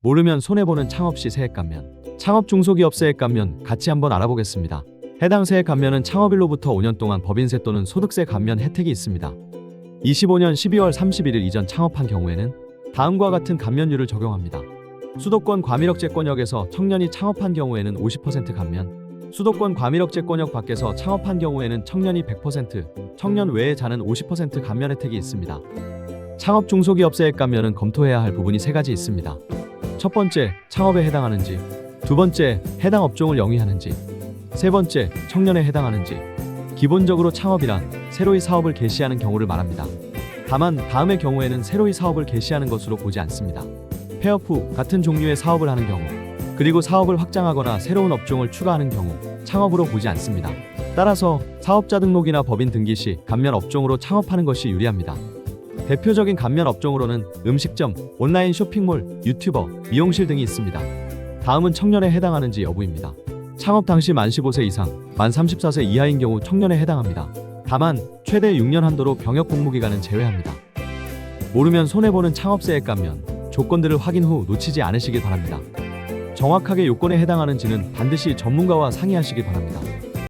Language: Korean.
모르면 손해보는 창업시 세액 감면. 창업 중소기업 세액 감면 같이 한번 알아보겠습니다. 해당 세액 감면은 창업일로부터 5년 동안 법인세 또는 소득세 감면 혜택이 있습니다. 25년 12월 31일 이전 창업한 경우에는 다음과 같은 감면율을 적용합니다. 수도권 과밀억제권역에서 청년이 창업한 경우에는 50% 감면, 수도권 과밀억제권역 밖에서 창업한 경우에는 청년이 100%, 청년 외의 자는 50% 감면 혜택이 있습니다. 창업 중소기업 세액 감면은 검토해야 할 부분이 세 가지 있습니다. 첫 번째, 창업에 해당하는지, 두 번째, 해당 업종을 영위하는지, 세 번째, 청년에 해당하는지. 기본적으로 창업이란 새로이 사업을 개시하는 경우를 말합니다. 다만 다음의 경우에는 새로이 사업을 개시하는 것으로 보지 않습니다. 폐업 후 같은 종류의 사업을 하는 경우, 그리고 사업을 확장하거나 새로운 업종을 추가하는 경우 창업으로 보지 않습니다. 따라서 사업자 등록이나 법인 등기 시 감면 업종으로 창업하는 것이 유리합니다. 대표적인 감면 업종으로는 음식점, 온라인 쇼핑몰, 유튜버, 미용실 등이 있습니다. 다음은 청년에 해당하는지 여부입니다. 창업 당시 만 15세 이상, 만 34세 이하인 경우 청년에 해당합니다. 다만 최대 6년 한도로 병역 복무 기간은 제외합니다. 모르면 손해보는 창업세액 감면 조건들을 확인 후 놓치지 않으시길 바랍니다. 정확하게 요건에 해당하는지는 반드시 전문가와 상의하시길 바랍니다.